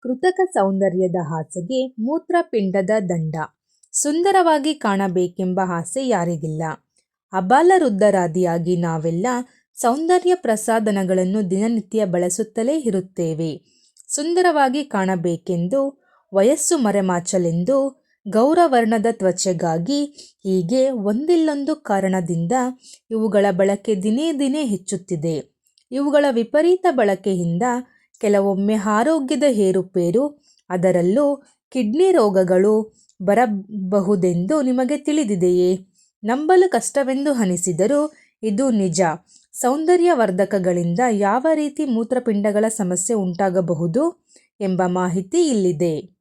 ಕೃತಕ ಸೌಂದರ್ಯದ ಆಸೆಗೆ ಮೂತ್ರಪಿಂಡದ ದಂಡ. ಸುಂದರವಾಗಿ ಕಾಣಬೇಕೆಂಬ ಆಸೆ ಯಾರಿಗಿಲ್ಲ. ಅಬಾಲವೃದ್ಧರಾದಿಯಾಗಿ ನಾವೆಲ್ಲ ಸೌಂದರ್ಯ ಪ್ರಸಾಧನಗಳನ್ನು ದಿನನಿತ್ಯ ಬಳಸುತ್ತಲೇ ಇರುತ್ತೇವೆ. ಸುಂದರವಾಗಿ ಕಾಣಬೇಕೆಂದು, ವಯಸ್ಸು ಮರೆಮಾಚಲೆಂದು, ಗೌರವರ್ಣದ ತ್ವಚೆಗಾಗಿ ಹೀಗೆ ಒಂದಿಲ್ಲೊಂದು ಕಾರಣದಿಂದ ಇವುಗಳ ಬಳಕೆ ದಿನೇ ದಿನೇ ಹೆಚ್ಚುತ್ತಿದೆ. ಇವುಗಳ ವಿಪರೀತ ಬಳಕೆಯಿಂದ ಕೆಲವೊಮ್ಮೆ ಆರೋಗ್ಯದ ಏರುಪೇರು ಅದರಲ್ಲೂ ಕಿಡ್ನಿ ರೋಗಗಳು ಬರಬಹುದೆಂದು ನಿಮಗೆ ತಿಳಿದಿದೆಯೇ? ನಂಬಲು ಕಷ್ಟವೆಂದು ಅನಿಸಿದರೂ ಇದು ನಿಜ. ಸೌಂದರ್ಯವರ್ಧಕಗಳಿಂದ ಯಾವ ರೀತಿ ಮೂತ್ರಪಿಂಡಗಳ ಸಮಸ್ಯೆ ಉಂಟಾಗಬಹುದು ಎಂಬ ಮಾಹಿತಿ ಇಲ್ಲಿದೆ.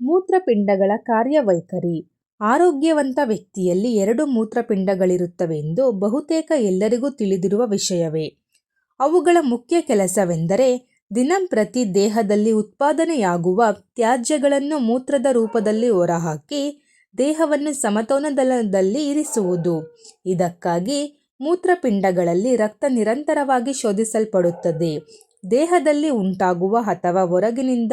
ಮೂತ್ರಪಿಂಡಗಳ ಕಾರ್ಯವೈಖರಿ. ಆರೋಗ್ಯವಂತ ವ್ಯಕ್ತಿಯಲ್ಲಿ ಎರಡು ಮೂತ್ರಪಿಂಡಗಳಿರುತ್ತವೆಂದು ಬಹುತೇಕ ಎಲ್ಲರಿಗೂ ತಿಳಿದಿರುವ ವಿಷಯವೇ. ಅವುಗಳ ಮುಖ್ಯ ಕೆಲಸವೆಂದರೆ ದಿನಂಪ್ರತಿ ದೇಹದಲ್ಲಿ ಉತ್ಪಾದನೆಯಾಗುವ ತ್ಯಾಜ್ಯಗಳನ್ನು ಮೂತ್ರದ ರೂಪದಲ್ಲಿ ಹೊರಹಾಕಿ ದೇಹವನ್ನು ಸಮತೋಲನದಲ್ಲಿ ಇರಿಸುವುದು. ಇದಕ್ಕಾಗಿ ಮೂತ್ರಪಿಂಡಗಳಲ್ಲಿ ರಕ್ತ ನಿರಂತರವಾಗಿ ಶೋಧಿಸಲ್ಪಡುತ್ತದೆ. ದೇಹದಲ್ಲಿ ಉಂಟಾಗುವ ಅಥವಾ ಹೊರಗಿನಿಂದ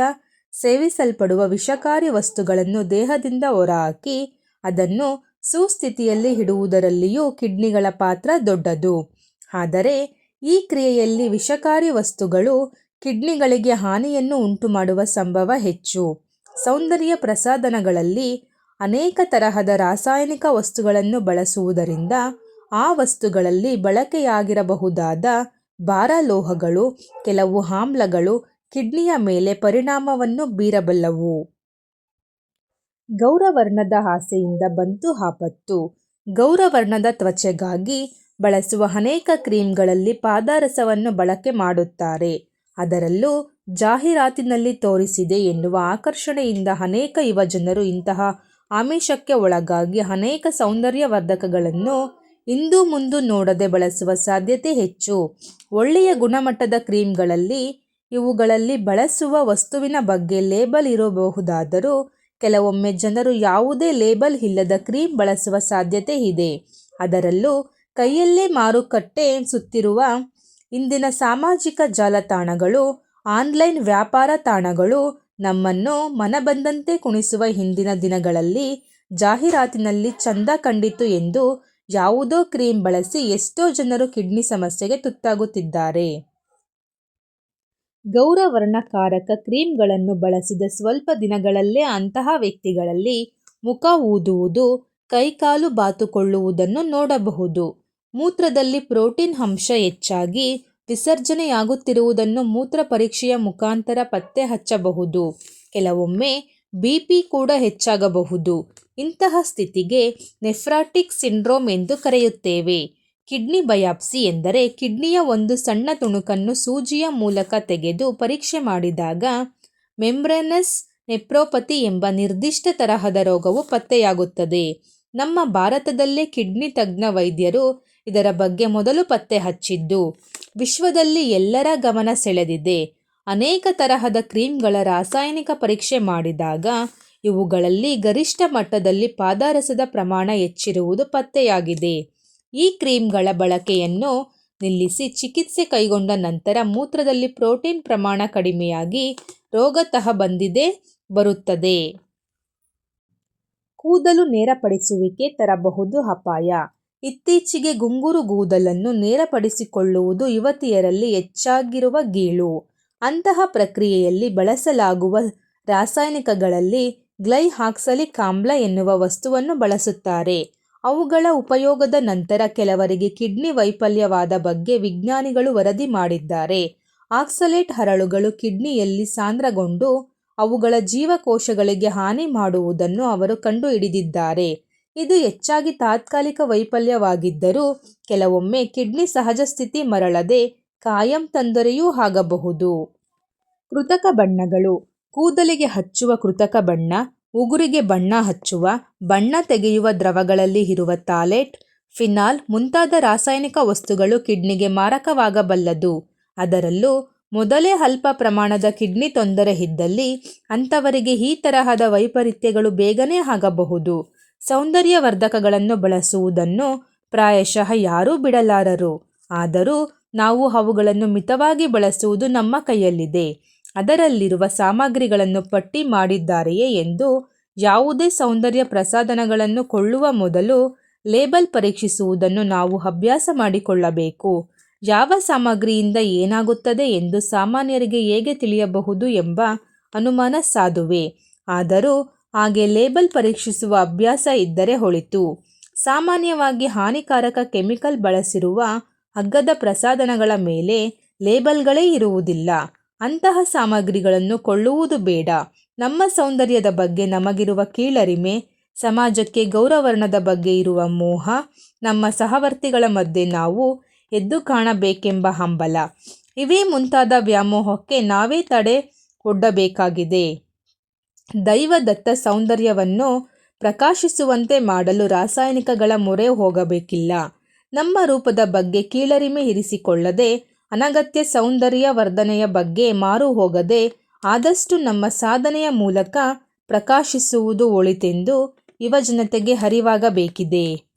ಸೇವಿಸಲ್ಪಡುವ ವಿಷಕಾರಿ ವಸ್ತುಗಳನ್ನು ದೇಹದಿಂದ ಹೊರಹಾಕಿ ಅದನ್ನು ಸುಸ್ಥಿತಿಯಲ್ಲಿ ಇಡುವುದರಲ್ಲಿಯೂ ಕಿಡ್ನಿಗಳ ಪಾತ್ರ ದೊಡ್ಡದು. ಆದರೆ ಈ ಕ್ರಿಯೆಯಲ್ಲಿ ವಿಷಕಾರಿ ವಸ್ತುಗಳು ಕಿಡ್ನಿಗಳಿಗೆ ಹಾನಿಯನ್ನು ಉಂಟುಮಾಡುವ ಸಂಭವ ಹೆಚ್ಚು. ಸೌಂದರ್ಯ ಪ್ರಸಾಧನಗಳಲ್ಲಿ ಅನೇಕ ತರಹದ ರಾಸಾಯನಿಕ ವಸ್ತುಗಳನ್ನು ಬಳಸುವುದರಿಂದ ಆ ವಸ್ತುಗಳಲ್ಲಿ ಬಳಕೆಯಾಗಿರಬಹುದಾದ ಭಾರಲೋಹಗಳು, ಕೆಲವು ಆಮ್ಲಗಳು ಕಿಡ್ನಿಯ ಮೇಲೆ ಪರಿಣಾಮವನ್ನು ಬೀರಬಲ್ಲವು. ಗೌರವರ್ಣದ ಆಸೆಯಿಂದ ಬಂತು ಆಪತ್ತು ಗೌರವರ್ಣದ ತ್ವಚೆಗಾಗಿ ಬಳಸುವ ಅನೇಕ ಕ್ರೀಮ್ಗಳಲ್ಲಿ ಪಾದರಸವನ್ನು ಬಳಕೆ ಮಾಡುತ್ತಾರೆ. ಅದರಲ್ಲೂ ಜಾಹೀರಾತಿನಲ್ಲಿ ತೋರಿಸಿದೆ ಎನ್ನುವ ಆಕರ್ಷಣೆಯಿಂದ ಅನೇಕ ಯುವಜನರು ಇಂತಹ ಆಮಿಷಕ್ಕೆ ಒಳಗಾಗಿ ಅನೇಕ ಸೌಂದರ್ಯವರ್ಧಕಗಳನ್ನು ಇಂದು ಮುಂದು ನೋಡದೆ ಬಳಸುವ ಸಾಧ್ಯತೆ ಹೆಚ್ಚು. ಒಳ್ಳೆಯ ಗುಣಮಟ್ಟದ ಕ್ರೀಮ್ಗಳಲ್ಲಿ ಇವುಗಳಲ್ಲಿ ಬಳಸುವ ವಸ್ತುವಿನ ಬಗ್ಗೆ ಲೇಬಲ್ ಇರಬಹುದಾದರೂ ಕೆಲವೊಮ್ಮೆ ಜನರು ಯಾವುದೇ ಲೇಬಲ್ ಇಲ್ಲದ ಕ್ರೀಮ್ ಬಳಸುವ ಸಾಧ್ಯತೆ ಇದೆ. ಅದರಲ್ಲೂ ಕೈಯಲ್ಲೇ ಮಾರುಕಟ್ಟೆ ಸುತ್ತಿರುವ ಇಂದಿನ ಸಾಮಾಜಿಕ ಜಾಲತಾಣಗಳು, ಆನ್ಲೈನ್ ವ್ಯಾಪಾರ ತಾಣಗಳು ನಮ್ಮನ್ನು ಮನಬಂದಂತೆ ಕುಣಿಸುವ ಹಿಂದಿನ ದಿನಗಳಲ್ಲಿ ಜಾಹೀರಾತಿನಲ್ಲಿ ಚಂದ ಕಂಡಿತು ಎಂದು ಯಾವುದೋ ಕ್ರೀಮ್ ಬಳಸಿ ಎಷ್ಟೋ ಜನರು ಕಿಡ್ನಿ ಸಮಸ್ಯೆಗೆ ತುತ್ತಾಗುತ್ತಿದ್ದಾರೆ. ಗೌರವರ್ಣಕಾರಕ ಕ್ರೀಮ್ಗಳನ್ನು ಬಳಸಿದ ಸ್ವಲ್ಪ ದಿನಗಳಲ್ಲೇ ಅಂತಹ ವ್ಯಕ್ತಿಗಳಲ್ಲಿ ಮುಖ ಊದುವುದು, ಕೈಕಾಲು ಬಾತುಕೊಳ್ಳುವುದನ್ನು ನೋಡಬಹುದು. ಮೂತ್ರದಲ್ಲಿ ಪ್ರೋಟೀನ್ ಅಂಶ ಹೆಚ್ಚಾಗಿ ವಿಸರ್ಜನೆಯಾಗುತ್ತಿರುವುದನ್ನು ಮೂತ್ರ ಪರೀಕ್ಷೆಯ ಮುಖಾಂತರ ಪತ್ತೆ ಹಚ್ಚಬಹುದು. ಕೆಲವೊಮ್ಮೆ ಬಿ ಪಿ ಕೂಡ ಹೆಚ್ಚಾಗಬಹುದು. ಇಂತಹ ಸ್ಥಿತಿಗೆ ನೆಫ್ರಾಟಿಕ್ ಸಿಂಡ್ರೋಮ್ ಎಂದು ಕರೆಯುತ್ತೇವೆ. ಕಿಡ್ನಿ ಬಯಾಪ್ಸಿ ಎಂದರೆ ಕಿಡ್ನಿಯ ಒಂದು ಸಣ್ಣ ತುಣುಕನ್ನು ಸೂಜಿಯ ಮೂಲಕ ತೆಗೆದು ಪರೀಕ್ಷೆ ಮಾಡಿದಾಗ ಮೆಂಬ್ರೆನಸ್ ನೆಪ್ರೋಪತಿ ಎಂಬ ನಿರ್ದಿಷ್ಟ ತರಹದ ರೋಗವು ಪತ್ತೆಯಾಗುತ್ತದೆ. ನಮ್ಮ ಭಾರತದಲ್ಲೇ ಕಿಡ್ನಿ ತಜ್ಞ ವೈದ್ಯರು ಇದರ ಬಗ್ಗೆ ಮೊದಲು ಪತ್ತೆ ಹಚ್ಚಿದ್ದು, ವಿಶ್ವದಲ್ಲಿ ಎಲ್ಲರ ಗಮನ ಸೆಳೆದಿದೆ. ಅನೇಕ ತರಹದ ಕ್ರೀಮ್ಗಳ ರಾಸಾಯನಿಕ ಪರೀಕ್ಷೆ ಮಾಡಿದಾಗ, ಇವುಗಳಲ್ಲಿ ಗರಿಷ್ಠ ಮಟ್ಟದಲ್ಲಿ ಪಾದರಸದ ಪ್ರಮಾಣ ಹೆಚ್ಚಿರುವುದು ಪತ್ತೆಯಾಗಿದೆ. ಈ ಕ್ರೀಮ್ಗಳ ಬಳಕೆಯನ್ನು ನಿಲ್ಲಿಸಿ ಚಿಕಿತ್ಸೆ ಕೈಗೊಂಡ ನಂತರ ಮೂತ್ರದಲ್ಲಿ ಪ್ರೋಟೀನ್ ಪ್ರಮಾಣ ಕಡಿಮೆಯಾಗಿ ರೋಗತಃ ಬಂದಿದೆ, ಬರುತ್ತದೆ. ಕೂದಲು ನೇರಪಡಿಸುವಿಕೆ ತರಬಹುದು ಅಪಾಯ. ಇತ್ತೀಚೆಗೆ ಗುಂಗುರು ಕೂದಲನ್ನು ನೇರಪಡಿಸಿಕೊಳ್ಳುವುದು ಯುವತಿಯರಲ್ಲಿ ಹೆಚ್ಚಾಗಿರುವ ಗೀಳು. ಅಂತಹ ಪ್ರಕ್ರಿಯೆಯಲ್ಲಿ ಬಳಸಲಾಗುವ ರಾಸಾಯನಿಕಗಳಲ್ಲಿ ಗ್ಲೈಹಾಕ್ಸಲಿಕ್ ಆಮ್ಲ ಎನ್ನುವ ವಸ್ತುವನ್ನು ಬಳಸುತ್ತಾರೆ. ಅವುಗಳ ಉಪಯೋಗದ ನಂತರ ಕೆಲವರಿಗೆ ಕಿಡ್ನಿ ವೈಫಲ್ಯವಾದ ಬಗ್ಗೆ ವಿಜ್ಞಾನಿಗಳು ವರದಿ ಮಾಡಿದ್ದಾರೆ. ಆಕ್ಸಲೇಟ್ ಹರಳುಗಳು ಕಿಡ್ನಿಯಲ್ಲಿ ಸಾಂದ್ರಗೊಂಡು ಅವುಗಳ ಜೀವಕೋಶಗಳಿಗೆ ಹಾನಿ ಮಾಡುವುದನ್ನು ಅವರು ಕಂಡುಹಿಡಿದಿದ್ದಾರೆ. ಇದು ಹೆಚ್ಚಾಗಿ ತಾತ್ಕಾಲಿಕ ವೈಫಲ್ಯವಾಗಿದ್ದರೂ ಕೆಲವೊಮ್ಮೆ ಕಿಡ್ನಿ ಸಹಜ ಸ್ಥಿತಿ ಮರಳದೆ ಕಾಯಂ ತೊಂದರೆಯೂ ಆಗಬಹುದು. ಕೃತಕ ಬಣ್ಣಗಳು. ಕೂದಲಿಗೆ ಹಚ್ಚುವ ಕೃತಕ ಬಣ್ಣ, ಉಗುರಿಗೆ ಬಣ್ಣ ಹಚ್ಚುವ, ಬಣ್ಣ ತೆಗೆಯುವ ದ್ರವಗಳಲ್ಲಿ ಇರುವ ತಾಲೆಟ್ ಫಿನಾಲ್ ಮುಂತಾದ ರಾಸಾಯನಿಕ ವಸ್ತುಗಳು ಕಿಡ್ನಿಗೆ ಮಾರಕವಾಗಬಲ್ಲದು. ಅದರಲ್ಲೂ ಮೊದಲೇ ಅಲ್ಪ ಪ್ರಮಾಣದ ಕಿಡ್ನಿ ತೊಂದರೆ ಇದ್ದಲ್ಲಿ ಅಂಥವರಿಗೆ ಈ ತರಹದ ವೈಪರೀತ್ಯಗಳು ಬೇಗನೆ ಆಗಬಹುದು. ಸೌಂದರ್ಯವರ್ಧಕಗಳನ್ನು ಬಳಸುವುದನ್ನು ಪ್ರಾಯಶಃ ಯಾರೂ ಬಿಡಲಾರರು. ಆದರೂ ನಾವು ಅವುಗಳನ್ನು ಮಿತವಾಗಿ ಬಳಸುವುದು ನಮ್ಮ ಕೈಯಲ್ಲಿದೆ. ಅದರಲ್ಲಿರುವ ಸಾಮಗ್ರಿಗಳನ್ನು ಪಟ್ಟಿ ಮಾಡಿದ್ದಾರೆಯೇ ಎಂದು ಯಾವುದೇ ಸೌಂದರ್ಯ ಪ್ರಸಾಧನಗಳನ್ನು ಕೊಳ್ಳುವ ಮೊದಲು ಲೇಬಲ್ ಪರೀಕ್ಷಿಸುವುದನ್ನು ನಾವು ಅಭ್ಯಾಸ ಮಾಡಿಕೊಳ್ಳಬೇಕು. ಯಾವ ಸಾಮಗ್ರಿಯಿಂದ ಏನಾಗುತ್ತದೆ ಎಂದು ಸಾಮಾನ್ಯರಿಗೆ ಹೇಗೆ ತಿಳಿಯಬಹುದು ಎಂಬ ಅನುಮಾನ ಸಾಧುವೆ. ಆದರೂ ಹಾಗೆ ಲೇಬಲ್ ಪರೀಕ್ಷಿಸುವ ಅಭ್ಯಾಸ ಇದ್ದರೆ ಹೊಳಿತು. ಸಾಮಾನ್ಯವಾಗಿ ಹಾನಿಕಾರಕ ಕೆಮಿಕಲ್ ಬಳಸಿರುವ ಹಗ್ಗದ ಪ್ರಸಾಧನಗಳ ಮೇಲೆ ಲೇಬಲ್ಗಳೇ ಇರುವುದಿಲ್ಲ. ಅಂತಹ ಸಾಮಗ್ರಿಗಳನ್ನು ಕೊಳ್ಳುವುದು ಬೇಡ. ನಮ್ಮ ಸೌಂದರ್ಯದ ಬಗ್ಗೆ ನಮಗಿರುವ ಕೀಳರಿಮೆ, ಸಮಾಜಕ್ಕೆ ಗೌರವರ್ಣದ ಬಗ್ಗೆ ಇರುವ ಮೋಹ, ನಮ್ಮ ಸಹವರ್ತಿಗಳ ಮಧ್ಯೆ ನಾವು ಎದ್ದು ಕಾಣಬೇಕೆಂಬ ಹಂಬಲ. ಇವೇ ಮುಂತಾದ ವ್ಯಾಮೋಹಕ್ಕೆ ನಾವೇ ತಡೆ ಒಡ್ಡಬೇಕಾಗಿದೆ. ದೈವದತ್ತ ಸೌಂದರ್ಯವನ್ನು ಪ್ರಕಾಶಿಸುವಂತೆ ಮಾಡಲು ರಾಸಾಯನಿಕಗಳ ಮೊರೆ ಹೋಗಬೇಕಿಲ್ಲ. ನಮ್ಮ ರೂಪದ ಬಗ್ಗೆ ಕೀಳರಿಮೆ ಇರಿಸಿಕೊಳ್ಳದೆ, ಅನಗತ್ಯ ಸೌಂದರ್ಯ ವರ್ಧನೆಯ ಬಗ್ಗೆ ಮಾರು ಹೋಗದೆ, ಆದಷ್ಟು ನಮ್ಮ ಸಾಧನೆಯ ಮೂಲಕ ಪ್ರಕಾಶಿಸುವುದು ಒಳಿತೆಂದು ಯುವಜನತೆಗೆ ಅರಿವಾಗಬೇಕಿದೆ